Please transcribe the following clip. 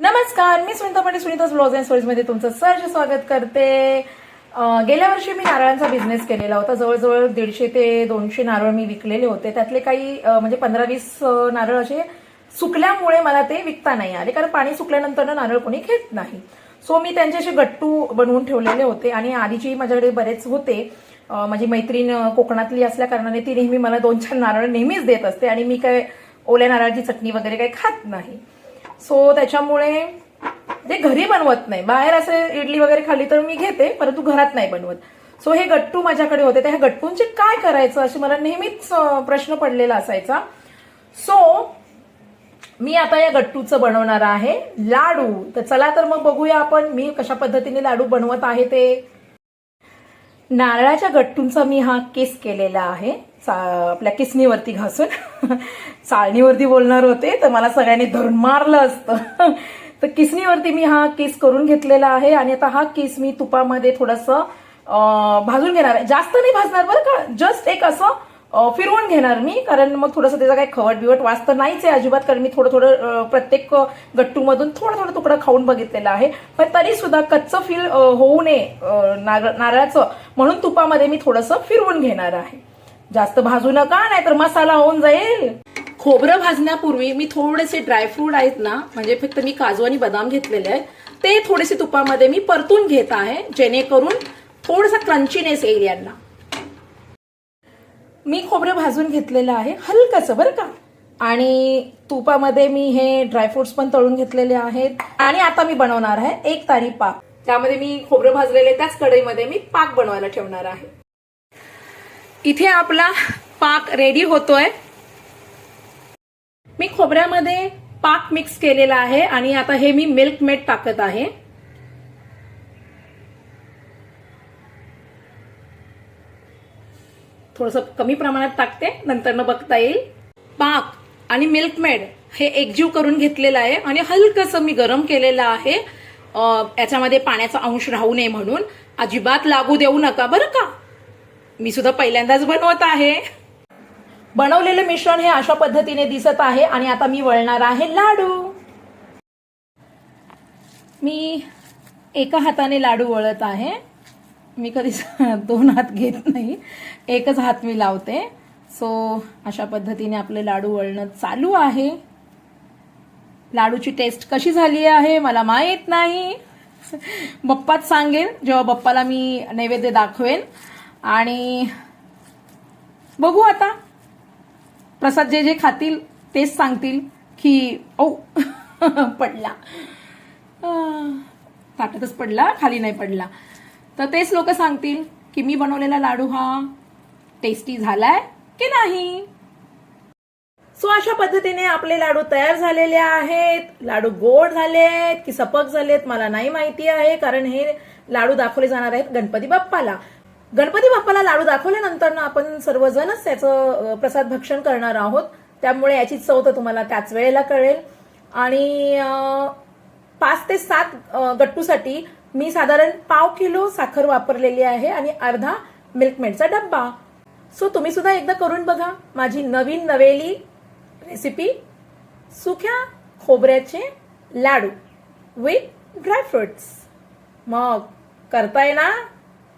नमस्कार मी सुनीता पाटील सुनीताच ब्लॉग अँड स्टोरीजमध्ये तुमचं सहर्ष स्वागत करते. गेल्या वर्षी मी नारळांचा बिझनेस केलेला होता. जवळजवळ दीडशे ते दोनशे नारळ मी विकलेले होते. त्यातले काही म्हणजे पंधरा वीस नारळ असे सुकल्यामुळे मला ते विकता नाही आले. कारण पाणी सुकल्यानंतर ना नारळ कोणी घेत नाही. सो मी त्यांचे असे गट्टू बनवून ठेवलेले होते. आणि आधीची माझ्याकडे बरेच होते. माझी मैत्रीण कोकणातली असल्या कारणाने ती नेहमी मला दोन चार नारळ नेहमीच देत असते. आणि मी काय ओल्या नारळाची चटणी वगैरे काही खात नाही. सो त्याच्यामुळे ते घरी बनवत नाही. बाहेर असे इडली वगैरे खाल्ली तर मी घेते परंतु घरात नाही बनवत. सो हे गट्टू माझ्याकडे होते. त्या गट्टूंचे काय करायचं असे मला नेहमीच प्रश्न पडलेला असायचा. सो मी आता या गट्टूचं बनवणार आहे. लाडू. तर चला तर मग बघूया आपण मी कशा पद्धतीने लाडू बनवत आहे ते. नारळाच्या गट्टूंचा मी हा केस केलेला आहे. चा- आपल्या किसनीवरती घासून. चाळणीवरती बोलणार होते तर मला सगळ्यांनी धरून मारलं असतं. तर किसनीवरती मी हा केस करून घेतलेला आहे आणि आता हा केस मी तुपामध्ये थोडंसं भाजून घेणार आहे. जास्त नाही भाजणार बरं का? जस्ट एक असं फिरवून घेणार मी कारण मग थोडंसं त्याचा काही खवट बिवट वास तर नाहीच आहे अजिबात कारण मी थोडं थोडं प्रत्येक गट्टूमधून थोडं थोडं तुकडं खाऊन बघितलेला आहे. पण तरी सुद्धा कच्चं फील होऊ नये नारळ- नारळाचं. म्हणून तुपामध्ये मी थोडंसं फिरवून घेणार आहे. जास्त भाजू नका नाहीतर मसाला होऊन जाईल. खोबरं भाजण्यापूर्वी मी थोडेसे ड्रायफ्रूट आहेत ना म्हणजे फक्त मी काजू आणि बदाम घेतलेले आहेत ते थोडेसे तुपामध्ये मी परतून घेत आहे जेणेकरून थोडासा क्रंचीनेस येईल यांना. मी खोबरं भाजून घेतलेलं आहे हलकंसं बरं का? आणि तुपामध्ये मी हे ड्रायफ्रुट्स पण तळून घेतलेले आहेत. आणि आता मी बनवणार आहे एक तारी पाक. त्यामध्ये मी खोबरं भाजलेले त्याच कढईमध्ये मी पाक बनवायला ठेवणार आहे. इथे आपला पाक रेडी होतोय. मी खोबऱ्यामध्ये पाक मिक्स केलेला आहे आणि आता हे मी मिल्क मेड टाकत आहे. थोडस कमी प्रमाणात टाकते नंतर बघता येईल. पाक आणि मिल्कमेड हे एकजीव करून घेतलेलं आहे आणि हलकंसं मी गरम केलेलं आहे. याच्यामध्ये पाण्याचा अंश राहू नये म्हणून. अजिबात लागू देऊ नका बरं का? मी सुद्धा पहिल्यांदाच बनवत आहे. बनवलेलं मिश्रण हे अशा पद्धतीने दिसत आहे आणि आता मी वळणार आहे लाडू. मी एका हाताने लाडू वळत आहे. मी कधी दोन हात घेत नाही. एकच हात मी लावते. सो अशा पद्धतीने आपले लाडू वळणं चालू आहे. लाडूची टेस्ट कशी झाली आहे मला माहीत नाही. बप्पाच सांगेल जेव्हा बप्पाला मी नैवेद्य दाखवेन. आणि बघू आता. प्रसाद जे जे खातील तेच सांगतील की औ पडला. ताटातच पडला खाली नाही पडला. तर तेच लोक सांगतील की मी बनवलेला लाडू हा टेस्टी झालाय की नाही? सो अशा पद्धतीने आपले लाडू तयार झालेले आहेत. लाडू गोड झाले आहेत की सपक झालेत मला नाही माहिती आहे कारण हे लाडू दाखवले जाणार आहेत गणपती बाप्पाला. गणपती बाप्पाला लाडू दाखवल्यानंतर ना आपण सर्वजणच त्याचं प्रसाद भक्षण करणार आहोत. त्यामुळे याची चव तर तुम्हाला त्याच वेळेला कळेल. आणि पाच ते सात गट्टूसाठी मी साधारण पाव किलो साखर वापरलेली आहे आणि अर्धा मिल्कमेडचा डब्बा. सो तुम्ही सुद्धा एकदा करून बघा. माझी नवीन नवेली रेसिपी सुक्या खोबऱ्याचे लाडू विथ ड्रायफ्रुट्स मग करताय ना?